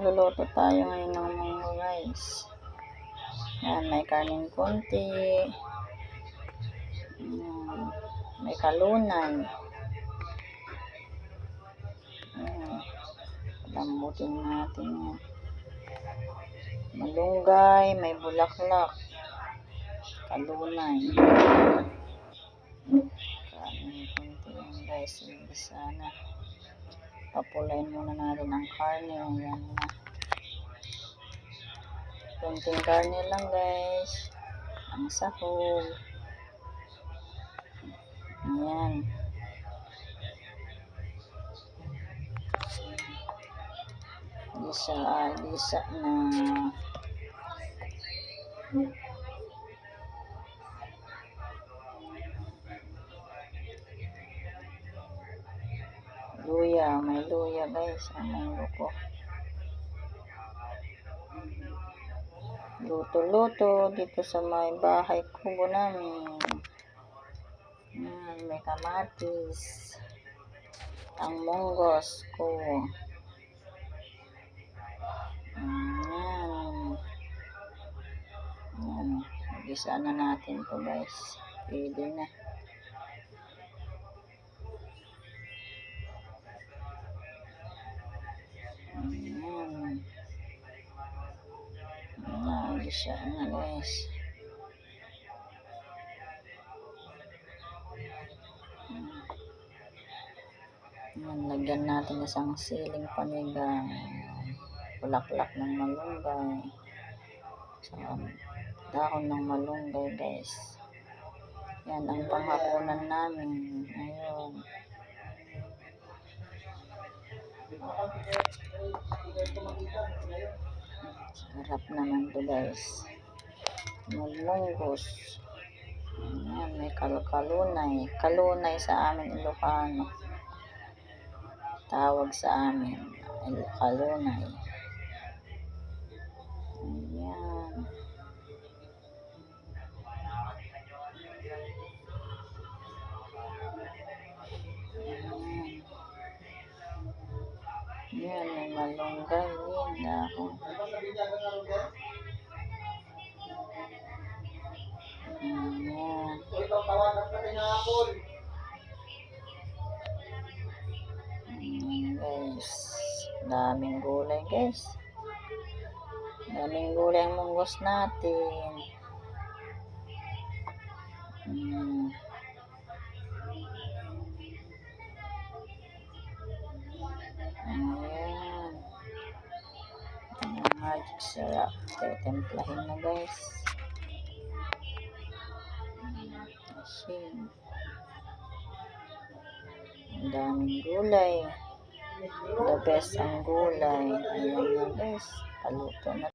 Magluluto tayo ngayon ng munggo guys. Yan, may karning konti. Yan, may kalunay. Yan, lambutin natin yan. Malunggay, may bulaklak. Kalunay. Karning konti yan guys. Imbis sana. Papulain muna natin ang karne. Ayan na. Kunting karne lang guys. Ang sahog. Ayan. Lisa, ah, lisa na. Luya, may luya guys. Ang mango ko. Luto-luto dito sa may bahay kubo namin. Yan, may kamatis. Ang munggos ko. Yan. Yan. Gisa na natin to guys. Pwede na. Nagisa na guys. Ayan, lagyan natin isang siling panigang. Bulaklak ng malunggay. Saka dahon ng malunggay guys. Yan ang panghapunan namin. Ayun. Sarap naman to guys. Malunggos. Ayan, may kal kalunay. Kalunay sa amin Ilocano. Tawag sa amin. Kalunay. Ayan guys. Daming gulay guys. Daming gulay ang munggos natin. Hmm. Ayan. Ang magic syrup. Tetemplahin na guys. Asin. Ang daming gulay. The best ang gulay. Ayan na guys. Paluto na